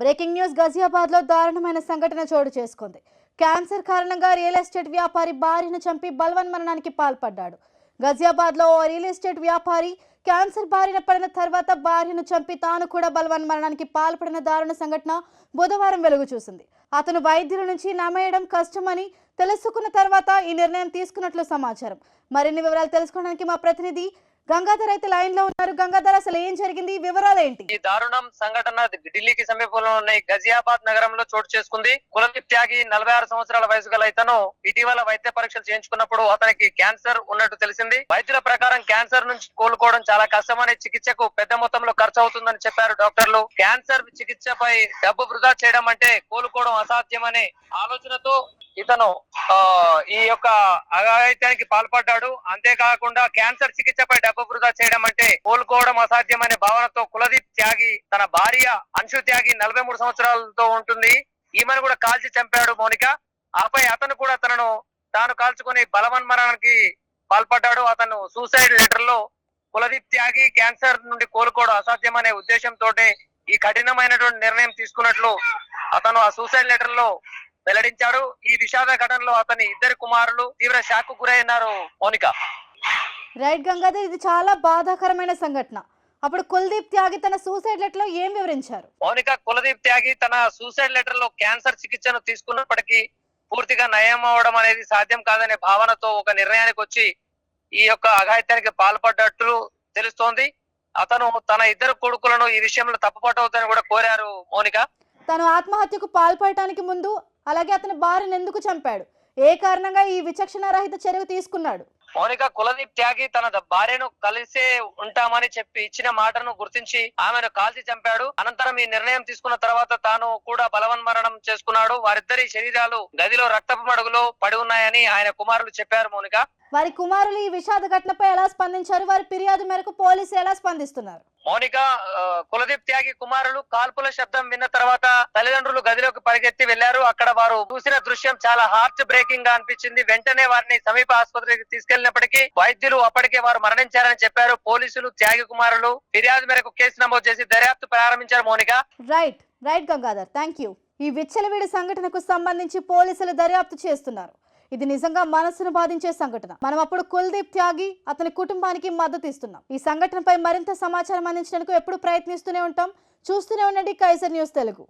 Breaking news గజియాబాద్లో దారుణమైన సంఘటన చోటు చేసుకుంది. క్యాన్సర్ కారణంగా రియల్ ఎస్టేట్ వ్యాపారి భార్యను చంపి బలవన్ మరణానికి పాల్పడ్డాడు. గజియాబాద్లో ఓ రియల్ ఎస్టేట్ వ్యాపారి క్యాన్సర్ బారిన పడిన తర్వాత భార్యను చంపి తాను కూడా బలవన్ మరణానికి పాల్పడిన దారుణ సంఘటన బుధవారం వెలుగు చూసింది. అతను వైద్యుల నుంచి నమ్మేయడం కష్టమని తెలుసుకున్న తర్వాత ఈ నిర్ణయం తీసుకున్నట్లు సమాచారం. మరిన్ని వివరాలు తెలుసుకోవడానికి మా ప్రతినిధి గంగాధర్ అయితే లైన్లో ఉన్నారు. గంగాధర్ అసలు ఏం జరిగింది? వివరాలు ఏంటి? ఈ దారుణం సంఘటన ఢిల్లీకి సమీపంలో ఉన్న గజియాబాద్ నగరంలో చోటు చేసుకుంది. కులదీప్ త్యాగి నలభై ఆరు సంవత్సరాల వయసు గల ఇతను ఇటీవల వైద్య పరీక్షలు చేయించుకున్నప్పుడు అతనికి క్యాన్సర్ ఉన్నట్టు తెలిసింది. వైద్యుల ప్రకారం క్యాన్సర్ నుంచి కోలుకోవడం చాలా కష్టమని చికిత్సకు పెద్ద మొత్తంలో ఖర్చు అవుతుందని చెప్పారు డాక్టర్లు. క్యాన్సర్ చికిత్సపై డబ్బు వృధా చేయడం అంటే కోలుకోవడం అసాధ్యమనే ఆలోచనతో ఇతను ఈ యొక్క అఘాయిత్యానికి పాల్పడ్డాడు. అంతేకాకుండా క్యాన్సర్ చికిత్సపై డబ్బు వృధా చేయడం అంటే కోలుకోవడం అసాధ్యమనే భావనతో కులదీప్ త్యాగి తన భార్య అంశు త్యాగి నలభై మూడు సంవత్సరాలతో ఉంటుంది. ఈమెను కూడా కాల్చి చంపాడు మౌనిక. ఆపై అతను కూడా తనను తాను కాల్చుకుని బలవన్మరణానికి పాల్పడ్డాడు. అతను సూసైడ్ లెటర్లో కులదీప్ త్యాగి క్యాన్సర్ నుండి కోలుకోవడం అసాధ్యమనే ఉద్దేశంతో ఈ కఠినమైనటువంటి నిర్ణయం తీసుకున్నట్లు అతను ఆ సూసైడ్ లెటర్లో వెల్లడించాడు. ఈ విషాద ఘటనలో అతని ఇద్దరు కుమారులు తీవ్ర షాక్ గురైనారు మౌనిక. రైట్ గంగాధర్ ఇది చాలా బాధాకరమైన సంఘటన. అప్పుడు కుల్దీప్ త్యాగి తన సూసైడ్ లెటర్లో ఏం వివరించారు? మౌనిక కులదీప్ త్యాగి తన సూసైడ్ లెటర్లో క్యాన్సర్ చికిత్సను తీసుకున్నప్పటికీ పూర్తిగా నయం అవడం అనేది సాధ్యం కాదనే భావనతో ఒక నిర్ణయానికి వచ్చి ఈ యొక్క అఘాయిత్యానికి పాల్పడ్డట్లు తెలుస్తోంది. అతను తన ఇద్దరు కొడుకులను ఈ విషయంలో తప్పుపట్టవద్దని కూడా కోరారు మౌనిక. తను ఆత్మహత్యకు పాల్పడటానికి ముందు అలాగే అతని భార్యను ఎందుకు చంపాడు? ఏ కారణంగా ఈ విచక్షణ రహిత చర్య తీసుకున్నాడు? మౌనిక కులదీప్ త్యాగి తన భార్యను కలిసే ఉంటామని చెప్పి ఇచ్చిన మాటను గుర్తించి ఆమెను కాల్చి చంపాడు. అనంతరం ఈ నిర్ణయం తీసుకున్న తర్వాత తాను కూడా బలవన్మరణం చేసుకున్నాడు. వారిద్దరి శరీరాలు గదిలో రక్తపు మడుగులో పడి ఉన్నాయని ఆయన కుమారులు చెప్పారు మౌనిక. వారి కుమారులు ఈ విషాద ఘటనపై ఎలా స్పందించారు? వారి ఫిర్యాదు మేరకు పోలీసులు ఎలా స్పందిస్తున్నారు? మౌనిక కులదీప్ త్యాగి కుమారులు కాల్పుల శబ్దం విన్న తర్వాత తల్లిదండ్రులు గదిలోకి పరిగెత్తి వెళ్ళారు అక్కడ వారు చూసిన దృశ్యం చాలా హార్ట్ బ్రేకింగ్గా అనిపించింది. వెంటనే వారిని సమీప ఆసుపత్రికి తీసుకెళ్ళినప్పటికీ వైద్యులు అప్పటికే వారు మరణించారని చెప్పారు. పోలీసులు త్యాగి కుమారులు ఫిర్యాదు మేరకు కేసు నమోదు చేసి దర్యాప్తు ప్రారంభించారు Mounika. Right right Gangadhar thank you ఈ విచ్చలవిడి సంఘటనకు సంబంధించి పోలీసులు దర్యాప్తు చేస్తున్నారు. ఇది నిజంగా మనసును బాధించే సంఘటన. మనం అప్పుడు కుల్దీప్ త్యాగి అతని కుటుంబానికి మద్దతు ఇస్తున్నాం. ఈ సంఘటనపై మరింత సమాచారం అందించడానికి ఎప్పుడు ప్రయత్నిస్తూనే ఉంటాం. చూస్తూనే ఉండండి కైసర్ న్యూస్ తెలుగు.